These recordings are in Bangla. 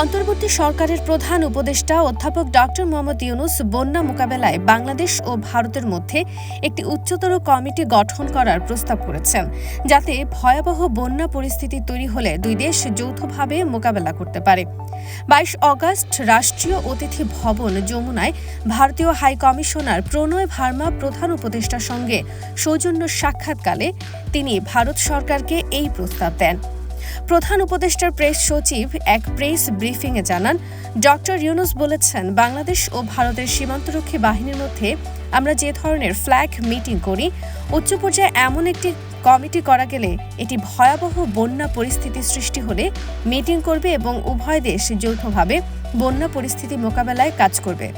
অন্তর্বর্তী সরকারের প্রধান উপদেষ্টা অধ্যাপক ডক্টর মোহাম্মদ ইউনুস বন্যা মোকাবেলায় বাংলাদেশ ও ভারতের মধ্যে একটি উচ্চতর কমিটি গঠন করার প্রস্তাব করেছেন, যাতে ভয়াবহ বন্যা পরিস্থিতি তৈরি হলে দুই দেশ যৌথভাবে মোকাবেলা করতে পারে। বাইশ অগাস্ট রাষ্ট্রীয় অতিথি ভবন যমুনায় ভারতীয় হাই কমিশনার প্রণয় ভার্মা প্রধান উপদেষ্টার সঙ্গে সৌজন্য সাক্ষাৎকালে তিনি ভারত সরকারকে এই প্রস্তাব দেন। প্রধান উপদেষ্টার প্রেস সচিব এক প্রেস ব্রিফিংয়ে জানান, ডক্টর ইউনুস বলেছেন, বাংলাদেশ ও ভারতের সীমান্তরক্ষী বাহিনীর মধ্যে আমরা যে ধরনের ফ্ল্যাগ মিটিং করি, উচ্চ পর্যায়ে এমন একটি কমিটি করা গেলে এটি ভয়াবহ বন্যা পরিস্থিতি সৃষ্টি হলে মিটিং করবে এবং উভয় দেশ যৌথভাবে বন্যা পরিস্থিতি মোকাবেলায় কাজ করবে।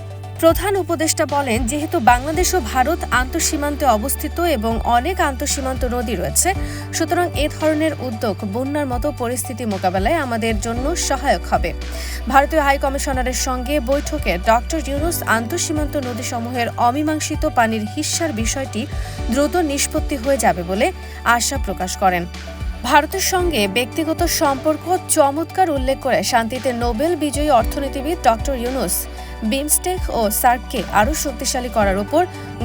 প্রধান উপদেষ্টা বলেন, যেহেতু বাংলাদেশ ও ভারত আন্তঃসীমান্তে অবস্থিত এবং অনেক আন্তঃসীমান্ত নদী রয়েছে, সুতরাং এ ধরনের উদ্যোগ বন্যার মতো পরিস্থিতি মোকাবেলায় আমাদের জন্য সহায়ক হবে। ভারতীয় হাই কমিশনারের সঙ্গে বৈঠকে ডক্টর ইউনুস আন্তঃসীমান্ত নদীসমূহের অমীমাংসিত পানির হিস্যার বিষয়টি দ্রুত নিষ্পত্তি হয়ে যাবে বলে আশা প্রকাশ করেন। ভারতের সঙ্গে ব্যক্তিগত সম্পর্ক চমৎকার উল্লেখ করে শান্তিতে নোবেল বিজয়ী অর্থনীতিবিদ ডক্টর ইউনুস বিমস্টেক ও সার্ককে আরও শক্তিশালী করার উপর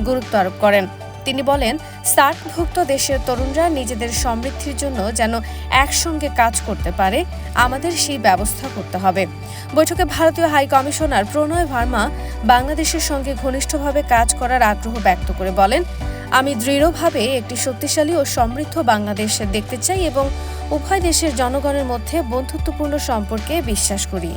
গুরুত্ব আরোপ করেন। তিনি বলেন, সার্কভুক্ত দেশের তরুণরা নিজেদের সমৃদ্ধির জন্য যেন একসঙ্গে কাজ করতে পারে, আমাদের সেই ব্যবস্থা করতে হবে। বৈঠকে ভারতীয় হাই কমিশনার প্রণয় ভার্মা বাংলাদেশের সঙ্গে ঘনিষ্ঠভাবে কাজ করার আগ্রহ ব্যক্ত করে বলেন, আমি দৃঢ়ভাবে একটি শক্তিশালী ও সমৃদ্ধ বাংলাদেশ দেখতে চাই এবং উভয় দেশের জনগণের মধ্যে বন্ধুত্বপূর্ণ সম্পর্কে বিশ্বাস করি।